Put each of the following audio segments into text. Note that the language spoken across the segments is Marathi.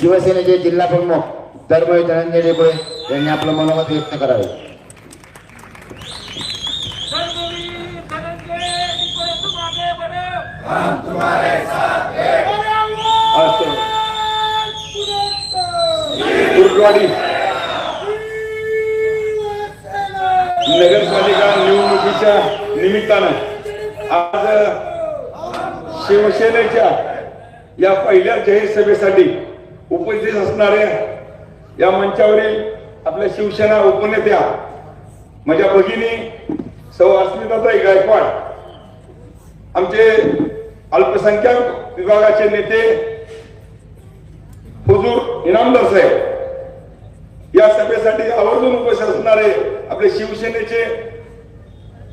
शिवसेनेचे जिल्हा प्रमुख धर्मवीर धनंजय डेबळे यांनी आपलं मनोमत व्यक्त करावे. असं नगरपालिका निवडणुकीच्या निमित्तानं आज शिवसेनेच्या या पहिल्या जाहीर सभेसाठी उपस्थित असणाऱ्या या मंचावरील आपल्या शिवसेना उपनेत्या माझ्या भगिनी सौ अस्मिताताई गायकवाड आमचे अल्पसंख्याक विभागाचे नेते हुजूर इनामदार साहेब या सभेसाठी आवर्जून उपस्थित असणारे आपले शिवसेनेचे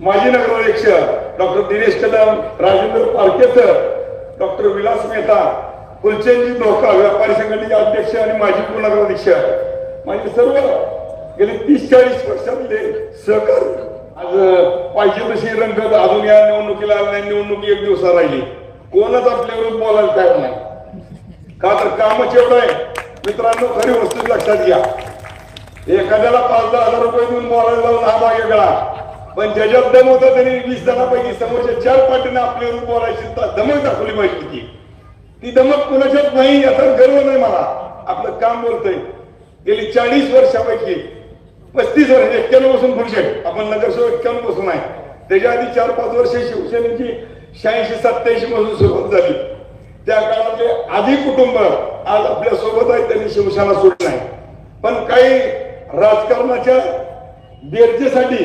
माजी नगराध्यक्ष डॉक्टर दिनेश कदम राजेंद्र पारखेकर डॉक्टर विलास मेहता फुलचंदजी नौका व्यापारी संघटनेचे अध्यक्ष आणि माजी उपनगराध्यक्ष माझे म्हणजे सर्व गेले तीस चाळीस वर्षातले सहकार आज पाहिजे तशी रंगत अजून या निवडणुकीला आला नाही निवडणुकी एक दिवसा राहिली. कोणच आपल्यावर बोलायला तयार नाही. का तर कामच एवढं आहे. मित्रांनो खरी वस्तू लक्षात घ्या. एखाद्याला पाच दहा हजार रुपये देऊन बोलायला लावून हा भाग वेगळा. पण ज्याच्यात दम होता त्यांनी वीस जणांपैकी समोरच्या चार पार्टीने आपल्यावर बोलायची दमक दाखवली पाहिजे ती ती दमक कुणाच्यात नाही याचा गर्व नाही मला. आपलं काम बोलतंय. गेली चाळीस वर्षापैकी पस्तीस वर्ष एक्क्याण्णवपासून पुढचे. आपण नगरसेवक एक्क्याण्णवपासून आहे. त्याच्या आधी चार पाच वर्ष शिवसेनेची शहाऐंशी सत्याऐंशी पासून सुरुवात झाली. त्या काळातले आधी कुटुंब आज आपल्यासोबत आहे त्यांनी शिवसेना सोडली नाही. पण काही राजकारणाच्या बेरजेसाठी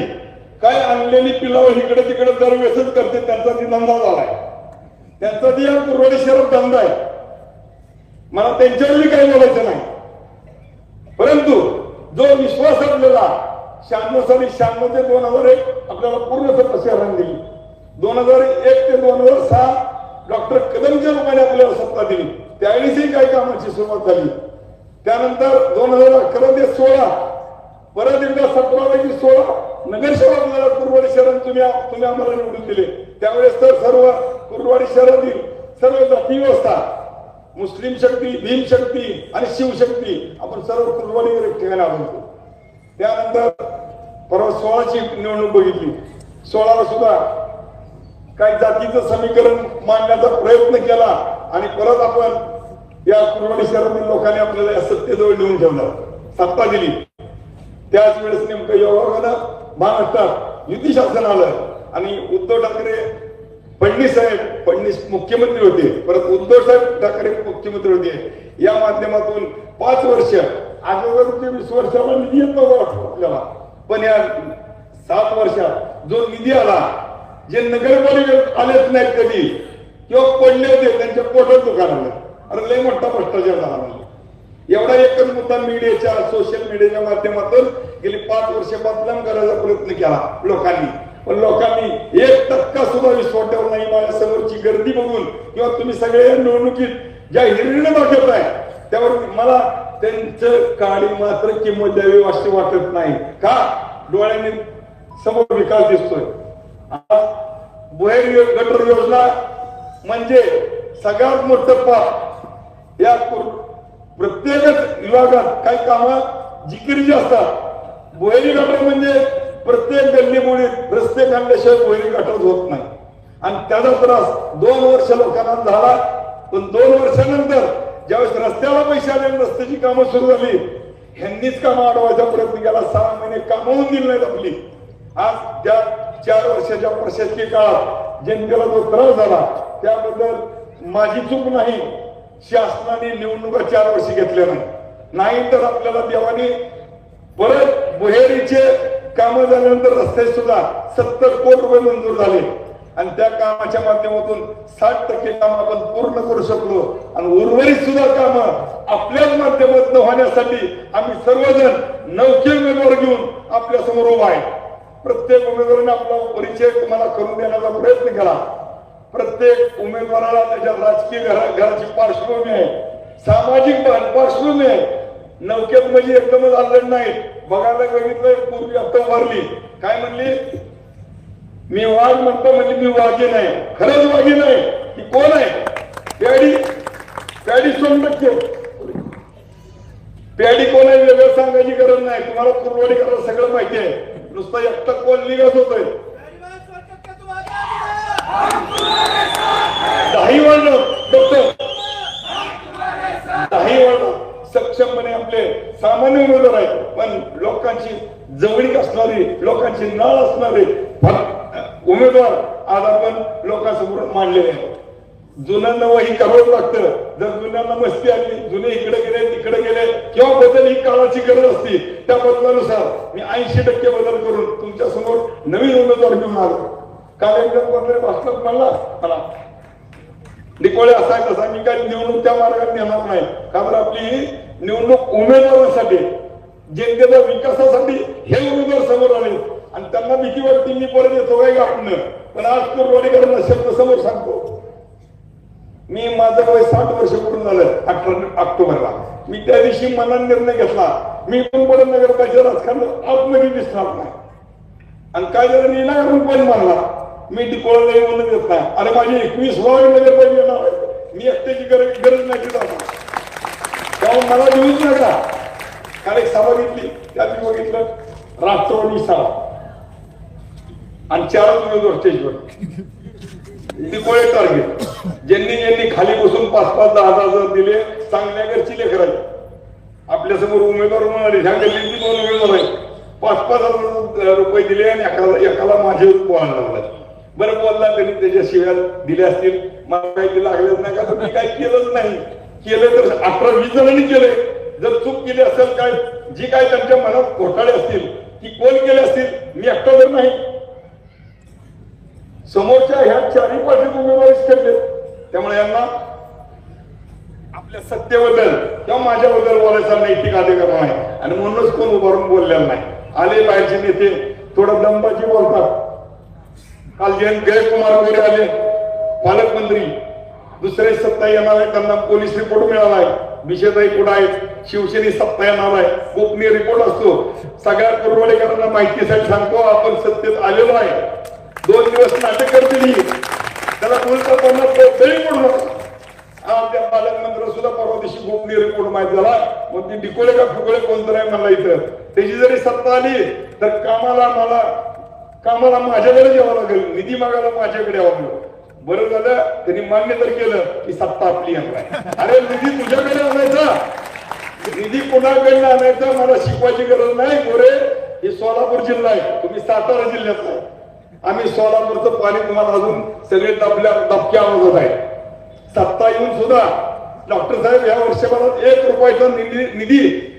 काय आणलेली पिलावं इकडे तिकडे दरवेळेसच करते त्यांचा ती धंदा झालाय. त्यांचा ती या कुरवाडी शहरात धंदा आहे. मला त्यांच्यावरही काही बोलायचं नाही. परंतु जो विश्वास आपल्याला शहाण्णव साली शहाण्णव ते दोन हजार एक आपल्याला पूर्ण शहरांनी दिली. दोन हजार एक ते दोन हजार सहा डॉक्टर कदमच्या रूपाने आपल्याला सत्ता दिली. त्यावेळीसही काही कामाची सुरुवात झाली. त्यानंतर दोन हजार अकरा ते सोळा परत एकदा सतरा पैकी सोळा नगरसेवक आपल्याला कुरवाडी शहरात तुम्ही तुम्ही आम्हाला निवडून दिले. त्यावेळेस तर सर्व कुरवाडी शहरातील सर्व जाती व्यवस्था. मुस्लिम शक्ती भीम शक्ती आणि शिवशक्ती आपण सर्व कुरवाडीवर एक ठिकाणी आढळतो. त्यानंतर परवा सोळाची निवडणूक बघितली. सोळाला सुद्धा काही जातीचं समीकरण मांडण्याचा प्रयत्न केला आणि परत आपण या कुरवाडी शहरातील लोकांनी आपल्याला या सत्तेजवळ नेऊन ठेवलं. सत्ता दिली. त्याच वेळेस नेमकं योगानं महाराष्ट्रात युती शासन आलं आणि उद्धव ठाकरे फडणीस साहेब फडणीस मुख्यमंत्री होते. परत उद्धव साहेब ठाकरे मुख्यमंत्री होते. या माध्यमातून पाच वर्ष अगोदर ते वीस वर्षाला निधी येत नव्हता आपल्याला. पण या सात वर्षात जो निधी आला जे नगरपालिकेत आलेच नाहीत कधी किंवा पडले होते त्यांच्या पोटात दुकान आलं अरे लय मोठा भ्रष्टाचार झाला म्हणजे एवढा एकच मुद्दा मीडियाच्या सोशल मीडियाच्या माध्यमातून गेली पाच वर्ष बदनाम करायचा प्रयत्न केला लोकांनी. पण लोकांनी एक टक्का सुद्धा विश्वास ठेवला नाही माझ्या समोरची गर्दी बघून. किंवा तुम्ही सगळ्या निवडणुकीत ज्या हिरडीने दाखवत त्यावर मला त्यांचं काळी मात्र किंमत द्यावी अशी वाटत नाही. का? डोळ्यांनी समोर विकास दिसतोय. आज बुहेर गटर योजना म्हणजे सगळ्यात मोठं पाप. या प्रत्येकच विभागात काही कामं जिकिरीची असतात. बुहेरी गटर म्हणजे प्रत्येक गल्लीमुळीत रस्ते काढल्याशिवाय बोहेरी गाठत होत नाही. आणि त्याचा त्रास दोन वर्ष लोकांना झाला. पण दोन वर्षानंतर ज्यावेळेस रस्त्याला पैसे आले आणि रस्त्याची कामं सुरू झाली ह्यांनीच कामं अडवायचा प्रयत्न केला. सहा महिने कामावून दिली नाहीत आपली. आज त्या चार वर्षाच्या प्रशासकीय काळात जनतेला जो त्रास झाला त्याबद्दल माझी चूक नाही. शासनाने निवडणुका चार वर्षी घेतल्या नाही नाही तर आपल्याला देवाने परत बुहेरीचे कामं झाल्यानंतर रस्ते सुद्धा सत्तर कोटी रुपये मंजूर झाले. आणि त्या कामाच्या माध्यमातून साठ टक्के काम आपण पूर्ण करू शकलो. आणि उर्वरित सुद्धा काम आपल्याच माध्यमातून होण्यासाठी आम्ही सर्वजण नौके उमेदवार घेऊन आपल्यासमोर उभा आहे. प्रत्येक उमेदवाराने आपला परिचय तुम्हाला करून देण्याचा प्रयत्न केला. प्रत्येक उमेदवाराला त्याच्या राजकीय घरा घराची पार्श्वभूमी आहे. सामाजिक पार्श्वभूमी आहे. नौकेत म्हणजे एकदमच आलं नाही. बघायला बघितलं पूर्वी आता उभारली. काय म्हणली? मी वाघ म्हणतो म्हणजे मी वाघे नाही. खरंच वाघे नाही. की कोण आहे? पॅडी पॅडी सोन टक्के पॅडी कोण आहे वेगळं सांगायची गरज नाही. तुम्हाला कुरवाडी करायला सगळं माहिती आहे. नुसतं एकटा कोण निघत होतोय? दही वाढलं. फक्त दही वाढलं. सक्षमपणे आपले सामान्य उमेदवार आहेत. पण लोकांची जवळीक असणारी लोकांची नाळ असणारे उमेदवार आज आपण लोकांसमोर मांडलेले आहेत. जुनं नवं ही करावं लागतं. जर जुन्यांना मस्ती आली जुने इकडे गेले तिकडे गेले किंवा बदल ही काळाची गरज असती त्या बदलानुसार मी ऐंशी टक्के बदल करून तुमच्यासमोर नवीन उमेदवार घेऊन आलो. काल एकदम भाषणात म्हणला मला. निकोळे असा तसा. मी काय निवडणूक त्या मार्गाने नेणार नाही. का बरं आपली ही निवडणूक उमेदवारासाठी जनतेच्या विकासासाठी हे उमेदवार समोर आले. आणि त्यांना भीती वाटते मी परत येतो काय आपण पण आज कुरवाडीकरांना शब्द समोर सांगतो. मी माझं वय साठ वर्ष पूर्ण झालं अठरा ऑक्टोबरला. मी त्या दिवशी मनात निर्णय घेतला. मी पण परत नगरपालिका राजकारण आतमध्ये दिसणार नाही आणि काय झालं मी ना पण मानला मी दीप नाही म्हणून घेत नाही. अरे माझी एकवीस व्हावी नगरपालिका येणार मी एकट्याची गरज गरज नाही त्यामुळे मला देऊच नका काल एक सभा घेतली. त्यात मी बघितलं राष्ट्रवादी सभा. आणि चारच उमेदवार स्टेजवर. निकोळे टार्गेट ज्यांनी ज्यांनी खाली बसून पाच पाच दहा दहा हजार दिले चांगल्याकडची घरची आपल्यासमोर उमेदवार म्हणाले ह्या गल्लीतली दोन उमेदवार आहेत. पाच पाच हजार रुपये दिले आणि एकाला एकाला माझे बोलायला लागला बरं बोलला त्यांनी त्याच्या शिव्या दिल्या असतील. मला काही लागलंच लागलेच नाही का? तर मी काही केलंच नाही. केलं तर अठरा वीस जणांनी केले जर चूक केली असेल काय जी काय त्यांच्या मनात घोटाळे असतील ती कोण केले असतील मी एकटा जर नाही. समोरच्या ह्या चारही पार्टी उमेदवारीच ठेवले. त्यामुळे यांना आपल्या सत्तेबद्दल किंवा माझ्याबद्दल बोलायचा नैतिक अधिकार नाही. आणि म्हणूनच कोण उभारून बोललेला नाही. आले बाहेरचे नेते थोडं दंबाजी बोलतात. काल जयंत जयकुमार गोरे आले. पालकमंत्री दुसरे सत्ता येणार आहे त्यांना पोलीस रिपोर्ट मिळाला आहे. विषयताई कुठं आहेत शिवसेने सत्ता येणार आहे. गोपनीय रिपोर्ट असतो. सगळ्या कुरवाडेकरांना माहितीसाठी सांगतो आपण सत्तेत आलेलो आहे. दोन दिवस नाटक करतील मी त्याला बोलता तरी म्हणून आज त्या पालकमंत्री सुद्धा परवा दिवशी गोपनीय रिपोर्ट माहीत झाला. मग ती डिकोले का फुकोले कोणतं आहे मला इथं. त्याची जरी सत्ता आली तर कामाला मला कामाला माझ्याकडे यावं लागेल. निधी मागायला माझ्याकडे यावं लागेल. बरं झालं त्यांनी मान्य तर केलं की सत्ता आपली येणार आहे. अरे निधी तुझ्याकडे आणायचा. निधी कोणाकडनं आणायचा मला शिकवायची गरज नाही. गोरे हे सोलापूर जिल्हा आहे. तुम्ही सातारा जिल्ह्यात आहे आम्ही सोलापूरचं पाणी तुम्हाला अजून सगळे दबल्या दबक्या आवाजात आहे. सत्ता येऊन सुद्धा डॉक्टर साहेब या वर्षभरात एक रुपयाचा निधी निधी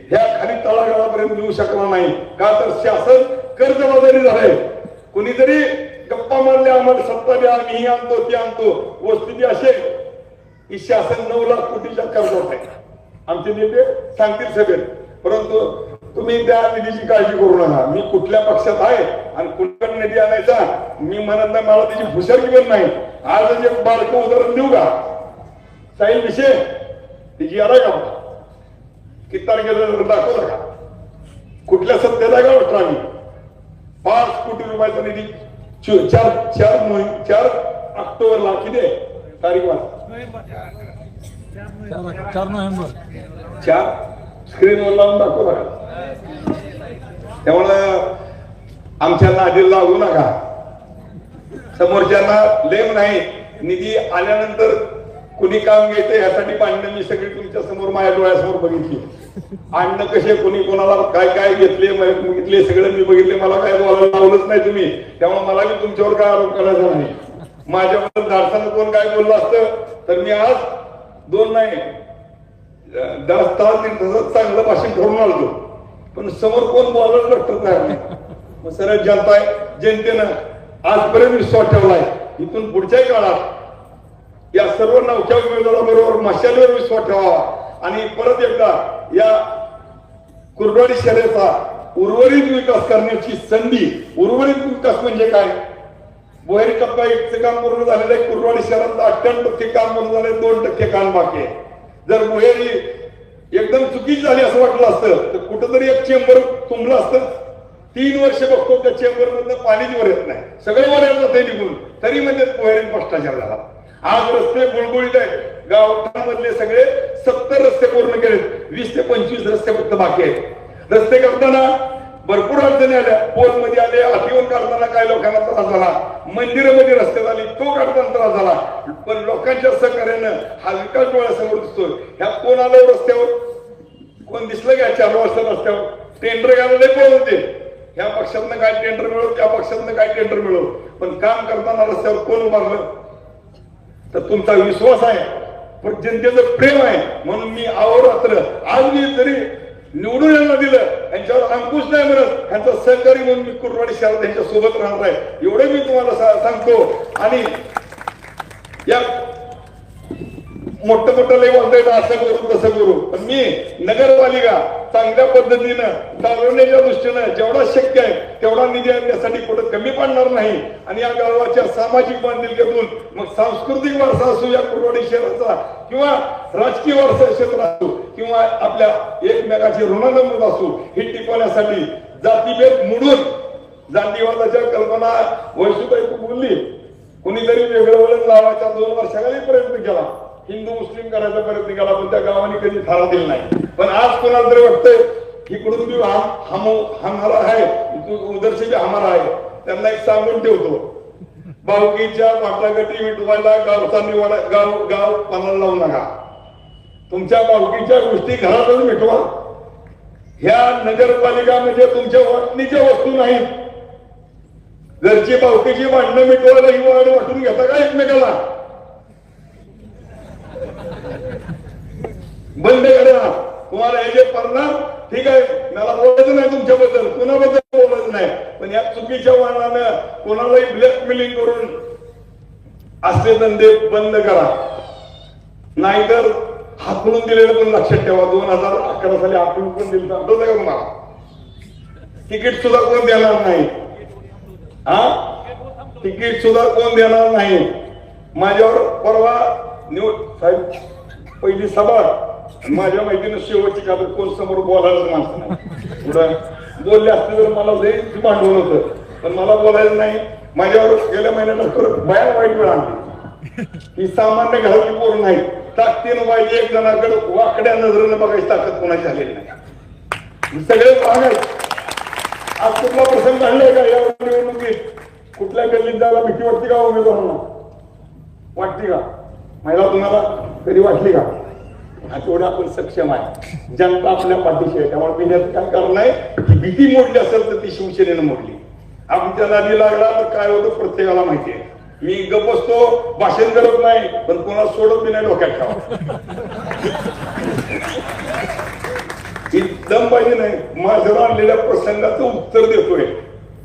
ह्या खाली तळागाळापर्यंत मिळू शकला नाही. का तर शासन कर्जबाजारी झालंय. कुणीतरी गप्पा मारल्या आम्हाला सत्ता द्या आम्ही ही आणतो ती आणतो. वस्तुस्थिती असे की शासन नऊ लाख कोटीच्या कर्जात आहे. आमचे नेते सांगतील सगळे. परंतु तुम्ही त्या निधीची काळजी करू नका. मी कुठल्या पक्षात आहे आणि कुठला निधी आणायचा मी म्हणत नाही मला त्याची हुशार पण नाही. आज एक बालक उदाहरण देऊ का? साई विषय तिची आला का किती तारखेला दाखवला का? कुठल्या सत्तेला आहे का वाटतं आम्ही? पाच कोटी रुपयाचा निधी चार चार चार ऑक्टोबरला किती? तारीख वाच चार नोव्हेंबर. चार. स्क्रीनवर लावून दाखवला का त्यामुळं आमच्या नादी लागू नका. समोरच्यांना लेम नाही. निधी आल्यानंतर कुणी काम घ्यायचं यासाठी भांडणं मी सगळी तुमच्यासमोर माझ्या डोळ्यासमोर बघितली. अन्न कसे? कोणी कोणाला काय काय घेतले? बघितले सगळं मी बघितले. मला काय बोलायला लावलंच नाही तुम्ही. त्यामुळे मला बी तुमच्यावर काय आरोप करायचा नाही. माझ्याबद्दल धाडसानं कोण काय बोललं असतं तर मी आज दोन नाही दस तास तासात चांगलं भाषण ठरून आलो पण समोर कोण बोलायला लटत नाही मग सरळ जनता आहे जनतेनं आजपर्यंत विश्वास ठेवलाय. इथून पुढच्याही काळात या सर्व नवख्या उमेदवाराबरोबर मशालीवर विश्वास ठेवावा. आणि परत एकदा या कुरडोळी शहराचा उर्वरित विकास करण्याची संधी उर्वरित विकास म्हणजे काय? बोहेरी टप्पा एकचं काम पूर्ण झालेलं आहे कुरवाडी शहरात अठ्ठ्याण्णव टक्के काम पूर्ण झाले दोन टक्के काम बाकी आहे. जर बोहेरी एकदम चुकीची झाली असं वाटलं असतं तर कुठंतरी एक चेंबर तुंबलं असतं. तीन वर्ष बघतो त्या चेंबर मधनं पाणीच वर येत नाही. सगळे वर येत जाते निघून. तरी म्हणजे बोहेरी भ्रष्टाचार झाला. आज रस्ते गुळगुळीत आहेत गावांमधले सगळे सत्तर रस्ते पूर्ण केले वीस ते पंचवीस रस्ते फक्त बाकी आहेत. रस्ते करताना भरपूर अडचणी आल्या. पोलमध्ये आले अतिवन काढताना काही लोकांना त्रास झाला? मंदिरामध्ये रस्ते झाली तो काढताना त्रास झाला. पण लोकांच्या सहकार्यानं हा विकास डोळ्यासमोर दिसतोय. ह्या कोण आलं रस्त्यावर? कोण दिसलं का चार वाजता रस्त्यावर? टेंडर घ्यायला लय होते. ह्या पक्षातनं काय टेंडर मिळव? त्या पक्षातनं काय टेंडर मिळव? पण काम करताना रस्त्यावर कोण उभारलं? तर तुमचा विश्वास आहे. पण जनतेचं प्रेम आहे. म्हणून मी अहोरात्र आज मी जरी निवडून यांना दिलं. यांच्यावर अंकुश नाही मिळत यांचा सहकारी म्हणून मी कुरवाडी शहरात यांच्या सोबत राहणार आहे. एवढे मी तुम्हाला सा- सांगतो. आणि या मोठं मोठं लय बोलता असं करू तसं करू. पण मी नगरपालिका चांगल्या पद्धतीनं चालवण्याच्या दृष्टीनं जेवढा शक्य आहे तेवढा निधी आणण्यासाठी कुठं कमी पडणार नाही. आणि या गावाच्या सामाजिक बांधिलकीतून मग सांस्कृतिक वारसा असू या कुरवाडी शहराचा किंवा राजकीय वारसा क्षेत्र असो किंवा आपल्या एकमेकाची ऋणनमूद असू हे टिकवण्यासाठी जातीभेद मोडून जातीवादाच्या कल्पना वैशुताई बोलली. कुणीतरी वेगळं वळण लावायचा दोन वर्षाखाली प्रयत्न केला. हिंदू मुस्लिम करायचा प्रयत्न केला पण त्या गावाने कधी थारा दिला नाही. पण आज कोणाला तरी वाटतंय इकडून बी हम हमारा आहे उदरशी हमारा आहे. त्यांना एक सांगून ठेवतो. बावकीच्या वाटाघाटी मिटवायला गावचा निवाडा गाव गाव पानाला लावू नका. तुमच्या बावकीच्या गोष्टी घरातच मिटवा. ह्या नगरपालिका म्हणजे तुमच्या वाटणीच्या वस्तू नाहीत. घरची बावकीची मांडणं मिटवायला ही वाढ वाटून घेता का एकमेकाला? बंद करा. तुम्हाला हे जे पडणार ठीक आहे मला बोलायचं नाही तुमच्याबद्दल कुणाबद्दल बोलायचं नाही. पण या चुकीच्या वाहनानं कोणालाही ब्लॅकमेलिंग करून असले धंदे बंद करा. नाहीतर हाकलून दिलेलं पण लक्षात ठेवा. दोन हजार अकरा साली हाकलून पण दिलं आठवत का तुम्हाला? तिकीट सुद्धा कोण देणार नाही. हा? तिकीट सुद्धा कोण देणार नाही. माझ्यावर परवा न्यूज साहेब पहिली सभा. माझ्या माहितीनं शेवटची का तर कोण समोर बोलायलाच माणसं नाही. पुढं बोलले असते तर मला लई भांडवल होतं. पण मला बोलायचं नाही. माझ्यावर गेल्या महिन्यात परत भयान वाईट वेळ आणली. ही सामान्य घरातली पोर नाही ताकदीनं पाहिजे एक जणाकडे वाकड्या नजरेनं बघायची ताकद कोणाची आलेली नाही. सगळे भाग आहेत. आज कुठला प्रसंग आणलाय का या निवडणुकीत? कुठल्या गल्लीत जायला भीती वाटते का उमेदवारांना वाटते का? महिला तुम्हाला कधी वाटली का? हा तेवढं आपण सक्षम आहे. जनता आपल्या पाठीशी आहे. त्यामुळे मी याचं काय कारण आहे की भीती मोडली असेल तर ती शिवसेनेनं मोडली. आमच्या नादी लागला तर काय होतं प्रत्येकाला माहिती आहे. मी गप बसतो भाषण करत नाही पण कोणाला सोडत मी नाही डोक्यात ठेवा ही दम पाहिजे नाही. माझ्यावर आणलेल्या प्रसंगाचं उत्तर देतोय.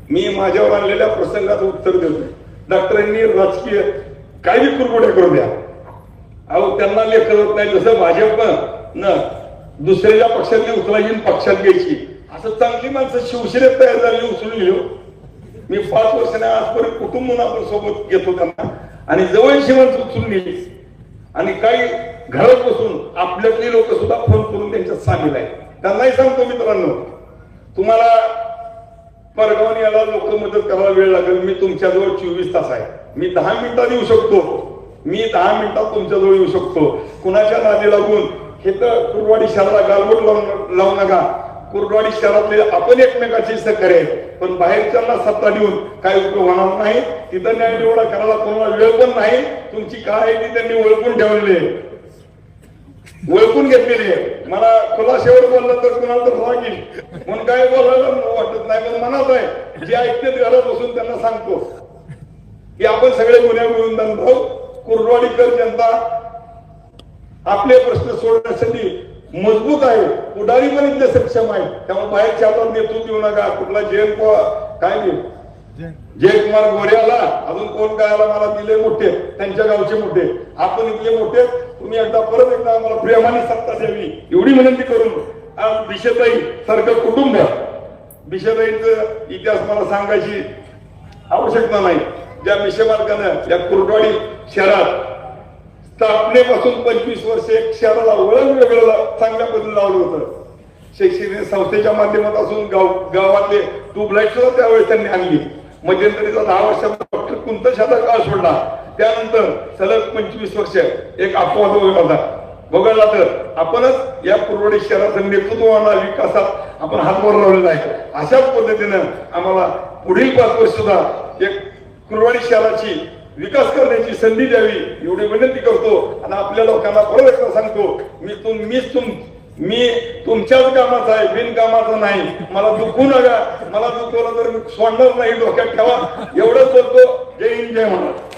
मी माझ्यावर आणलेल्या प्रसंगाचं उत्तर देतोय. डॉक्टरांनी राजकीय काही कुरकुड्या करू द्या. अहो त्यांना लेखन होत नाही. जसं भाजप न दुसऱ्याच्या पक्षातली उचलायची पक्षात घ्यायची. असं चांगली माणसं शिवसेनेत तयार झाली उचलून लिहिलो हो. मी पाच वर्षाने आजपर्यंत कुटुंब आपण सोबत घेतो त्यांना. आणि जवळची माणसं उचलून गेली आणि काही घरात बसून आपल्यातली लोक सुद्धा फोन करून त्यांच्यात सामील आहे त्यांनाही सांगतो मित्रांनो तुम्हाला परगावून याला लोक मदत करायला वेळ लागेल. मी तुमच्याजवळ चोवीस तास आहे. मी दहा मिनिटात येऊ शकतो. मी दहा मिनिटात तुमच्याजवळ येऊ शकतो. कुणाच्या नादी लागून? हे तर कुरवाडी शहराला गालबोट लावून लावू नका. कुरवाडी शहरातले आपण एकमेकाची सहकार्य आहे. पण बाहेरच्यांना सत्ता देऊन काही उपयोग होणार नाही? तिथं न्याय निवडा करायला कोणाला वेळ पण नाही. तुमची काय आहे ती त्यांनी ओळखून ठेवलेली आहे. ओळखून घेतलेली आहे. मला खुलाशेवर बोललं तर कुणाला तर राग येईल म्हणून काय बोलायला वाटत नाही पण मनात आहे. जे ऐकते घरात बसून त्यांना सांगतो. की आपण सगळे गुन्हे मिळून भाऊ. कुर्डवाडीकर जनता. आपले प्रश्न सोडण्यासाठी मजबूत आहे. पुढारी पण इथले सक्षम आहे त्यामुळे बाहेरच्या आपण नेतृत्व देऊ नका. कुठला जयंत पवार काय नाही. जयकुमार गोरे आला. अजून कोण काय आला मला दिले मोठे. त्यांच्या गावचे मोठे. आपण इथले मोठे. तुम्ही एकदा परत एकदा आम्हाला प्रेमाने सत्ता द्यावी. एवढी विनंती करून आज दिशेताई सारखं कुटुंब दिशेताईचं इतिहास मला सांगायची आवश्यकता नाही. ज्या मिशमार्गानं या कुरडवाडी शहरात स्थापनेपासून पंचवीस वर्ष एक शहराला वळण वेगळं चांगल्या पद्धतीने लावलं होतं. शैक्षणिक संस्थेच्या माध्यमातून गाव गावातले ट्यूबलाईट सुद्धा त्यावेळेस त्यांनी आणली. मध्यंतरीचा दहा वर्षात डॉक्टर कुंत शादा काळ सोडला. त्यानंतर सलग पंचवीस वर्ष एक अपवाद होता वगळला तर आपणच या पुरवडी शहराचं नेतृत्वाला विकासात आपण हातभार लावलेला आहे. अशाच पद्धतीनं आम्हाला पुढील पाच वर्ष सुद्धा एक कुरवाडी शहराची विकास करण्याची संधी द्यावी एवढी विनंती करतो. आणि आपल्या लोकांना परत एकदा सांगतो मी तुम मीच तुम मी तुमच्याच कामाचा आहे बिनकामाचा नाही. मला दुखू नका. मला दुखवलं तर मी सोडणार नाही डोक्यात ठेवा. एवढंच बोलतो. जय हिंद जय महाराज